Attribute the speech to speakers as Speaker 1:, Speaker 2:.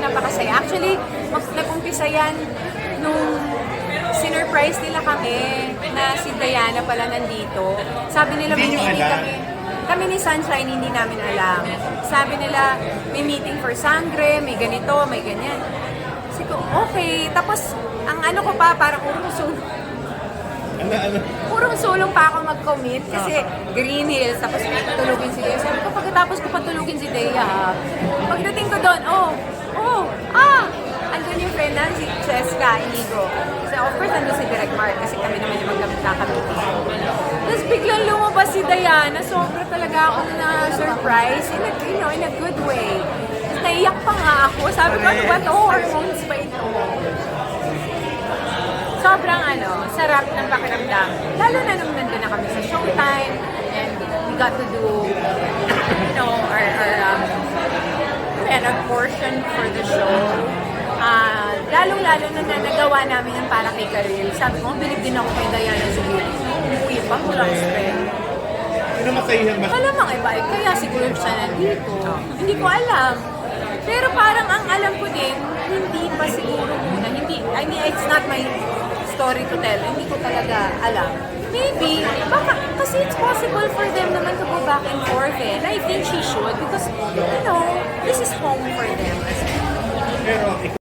Speaker 1: napakasaya. Actually, nag-umpisa yan nung sinurprise nila kami na si Diana pala nandito. Sabi nila may meeting kami. Kami ni Sunshine, hindi namin alam. Sabi nila, may meeting for Sangre, may ganito, may ganyan. Sabi ko, okay. Tapos, ang ano ko pa, parang urong sulong.
Speaker 2: Ano, ano?
Speaker 1: Purong sulong pa ako mag-commit kasi Green Hills, tapos patulugin si Dea. Sabi ko, pagkatapos ko patulugin si Dea, ha, Cheska, Inigo. So, of course, andun si Direct Mark kasi kami naman yung magkakamitin. Tapos biglang lumabas si Diana, sobra talaga ako na surprise, in a, you know, in a good way. Tapos naiyak pa nga ako. Sabi ko, ano ba to? Hormones ba ito? sobrang ano, sarap ng pakiramdam. Lalo na nung nandun na kami sa showtime and we got to do, you know, our, our um, and a portion for the show. Lalong-lalo na na nagawa namin yung para kay Karil. Sabi ko, bilib din ako kay Diana siguro. Umuwi pa, walang spend.
Speaker 2: Sino masayihan mas?
Speaker 1: Malamang iba, eh, kaya siguro siya nandito. Hindi ko alam. Pero parang ang alam ko din, hindi pa siguro muna. Hindi, I mean, it's not my story to tell. Hindi ko talaga alam. Maybe, baka, kasi it's possible for them naman to go back and forth eh. And I think she should because, you know, this is home for them.
Speaker 2: Pero